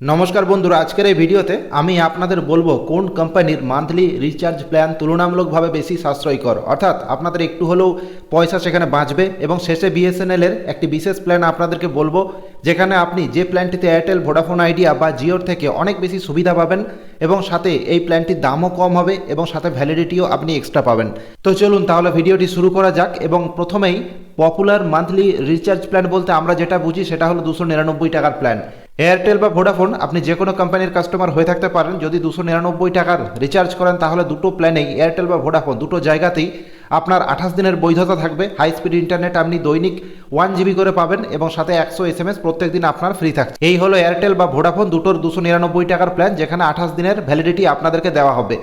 নমস্কার বন্ধুরা, আজকের এই ভিডিওতে আমি আপনাদের বলব কোন কোম্পানির মান্থলি রিচার্জ প্ল্যান তুলনামূলকভাবে বেশি সাশ্রয়কর। অর্থাৎ আপনাদের একটু হলেও পয়সা সেখানে বাঁচবে এবং শেষে বিএসএনএল এর একটি বিশেষ প্ল্যান আপনাদেরকে বলব, যেখানে আপনি যে প্ল্যানটিতে এয়ারটেল ভোডাফোন আইডিয়া বা জিওর থেকে অনেক বেশি সুবিধা পাবেন এবং সাথে এই প্ল্যানটির দামও কম হবে এবং সাথে ভ্যালিডিটিও আপনি এক্সট্রা পাবেন। তো চলুন তাহলে ভিডিওটি শুরু করা যাক এবং প্রথমেই পপুলার মান্থলি রিচার্জ প্ল্যান বলতে আমরা যেটা বুঝি সেটা হলো দুশো নিরানব্বই টাকার প্ল্যান এয়ারটেল বা ভোডাফোন আপনি যে কোনো কোম্পানির কাস্টমার হয়ে থাকতে পারেন। যদি দুশো নিরানব্বই টাকার রিচার্জ করেন, তাহলে দুটো প্ল্যানেই এয়ারটেল বা ভোডাফোন দুটো জায়গাতেই আপনার আঠাশ দিনের বৈধতা থাকবে। হাই স্পিড ইন্টারনেট আপনি দৈনিক ওয়ান জিবি করে পাবেন এবং সাথে একশো এস এম এস প্রত্যেক দিন আপনার ফ্রি থাকছে। এই হলো এয়ারটেল বা ভোডাফোন দুটোর দুশো নিরানব্বই টাকার প্ল্যান যেখানে আঠাশ দিনের ভ্যালিডিটি আপনাদেরকে দেওয়া হবে।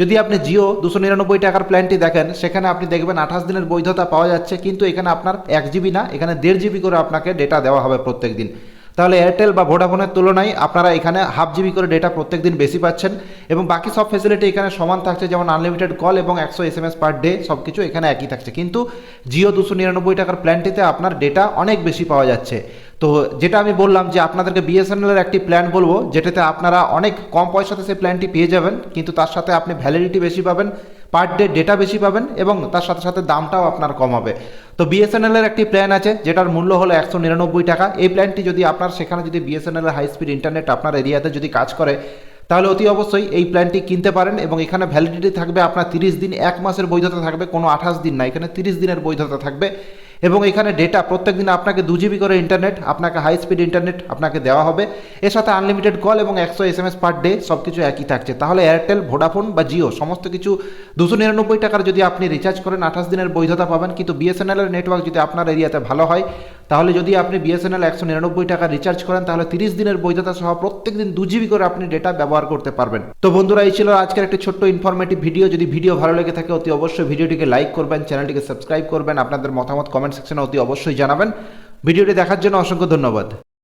যদি আপনি জিও দুশো নিরানব্বই টাকার প্ল্যানটি দেখেন, সেখানে আপনি দেখবেন আঠাশ দিনের বৈধতা পাওয়া যাচ্ছে, কিন্তু এখানে আপনার এক জিবি না, এখানে দেড় জিবি করে আপনাকে ডেটা দেওয়া হবে প্রত্যেক দিন তাহলে এয়ারটেল বা ভোডাফোনের তুলনায় আপনারা এখানে হাফ জিবি করে ডেটা প্রত্যেক দিন বেশি পাচ্ছেন এবং বাকি সব ফেসিলিটি এখানে সমান থাকছে, যেমন আনলিমিটেড কল এবং একশো S M S per day সব কিছু এখানে একই থাকছে। কিন্তু জিও দুশো নিরানব্বই টাকার প্ল্যানটিতে আপনার ডেটা অনেক বেশি পাওয়া যাচ্ছে। তো যেটা আমি বললাম যে আপনাদেরকে বিএসএনএল এর একটি প্ল্যান বলব, যেটাতে আপনারা অনেক কম পয়সাতে সেই প্ল্যানটি পেয়ে যাবেন, কিন্তু তার সাথে আপনি ভ্যালিডিটি বেশি পাবেন। পার ডে ডেটা বেশি পাবেন এবং তার সাথে সাথে দামটাও আপনার কম হবে। তো বিএসএনএলের একটি প্ল্যান আছে, যেটার মূল্য হলো একশো নিরানব্বই টাকা। এই প্ল্যানটি যদি আপনার সেখানে যদি বিএসএনএল এর হাই স্পিড ইন্টারনেট আপনার এরিয়াতে যদি কাজ করে, তাহলে অতি অবশ্যই এই প্ল্যানটি কিনতে পারেন এবং এখানে ভ্যালিডিটি থাকবে আপনার তিরিশ দিন, এক মাসের বৈধতা থাকবে, কোনো আঠাশ দিন না, এখানে তিরিশ দিনের বৈধতা থাকবে। এবং এখানে ডেটা প্রত্যেক দিন আপনাকে দু জিবি করে ইন্টারনেট আপনাকে হাই স্পিড ইন্টারনেট আপনাকে দেওয়া হবে। এর সাথে আনলিমিটেড কল এবং একশো S M S per day সব কিছু একই থাকছে। তাহলে এয়ারটেল ভোডাফোন বা জিও সমস্ত কিছু দুশো নিরানব্বই টাকার যদি আপনি রিচার্জ করেন, আঠাশ দিনের বৈধতা পাবেন। কিন্তু বিএসএনএলের নেটওয়ার্ক যদি আপনার এরিয়াতে ভালো হয় তাহলে যদি আপনি বিএসএনএল একশো নিরানব্বই টাকা রিচার্জ করেন, তাহলে তিরিশ দিনের বৈধতা সহ প্রত্যেক দিন দু জিবি করে আপনি ডেটা ব্যবহার করতে পারবেন। তো বন্ধুরা, এই ছিল আজকের একটি ছোট্ট ইনফরমেটিভ ভিডিও যদি ভিডিও ভালো লেগে থাকে, অতি অবশ্যই ভিডিওটিকে লাইক করবেন চ্যানেলটিকে সাবস্ক্রাইব করবেন। আপনাদের মতামত কমেন্ট সেকশনে অতি অবশ্যই জানাবেন। ভিডিওটি দেখার জন্য অসংখ্য ধন্যবাদ।